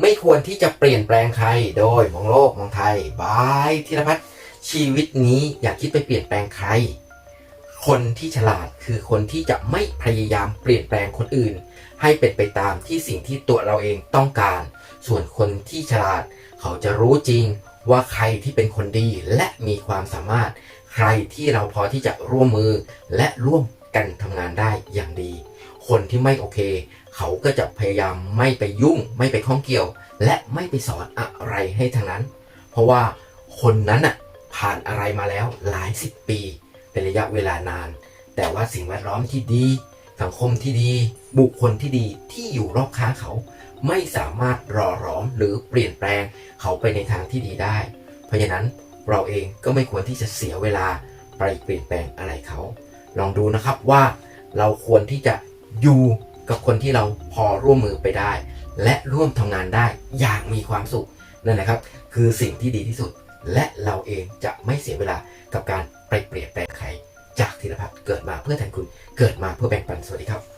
ไม่ควรที่จะเปลี่ยนแปลงใคร โดยมองโลกมองไทยบายธีรพัฒน์ชีวิตนี้อย่าคิดไปเปลี่ยนแปลงใคร คนที่ฉลาดคือคนที่จะไม่พยายามเปลี่ยนแปลงคนอื่น ให้เป็นไปตามที่สิ่งที่ตัวเราเองต้องการ ส่วนคนที่ฉลาด เขาจะรู้จริงว่าใครที่เป็นคนดีและมีความสามารถ ใครที่เราพอที่จะร่วมมือและร่วมกันทำงานได้อย่างดี คนที่ไม่โอเค เขาก็จะพยายามไม่ไปยุ่ง ไม่ไปข้องเกี่ยว และไม่ไปสอนอะไรให้ทางนั้น เพราะว่าคนนั้นอะผ่านอะไรมาแล้วหลายสิบปี เป็นระยะเวลานาน แต่ว่าสิ่งแวดล้อมที่ดี สังคมที่ดี บุคคลที่ดีที่อยู่รอบข้างเขา ไม่สามารถรอร้อมหรือเปลี่ยนแปลงเขาไปในทางที่ดีได้ เพราะฉะนั้นเราเองก็ไม่ควรที่จะเสียเวลาไปเปลี่ยนแปลงอะไรเขา ลองดูนะครับว่าเราควรที่จะ อยู่กับคนที่เราพอร่วมมือไปได้ และร่วมทำงานได้อย่างมีความสุขนั่นนะครับ คือสิ่งที่ดีที่สุด และเราเองจะไม่เสียเวลากับการไปเปลี่ยนแปลงใครจากธีรพัฒน์เกิดมาเพื่อแทนคุณเกิดมาเพื่อแบ่งปันสวัสดีครับ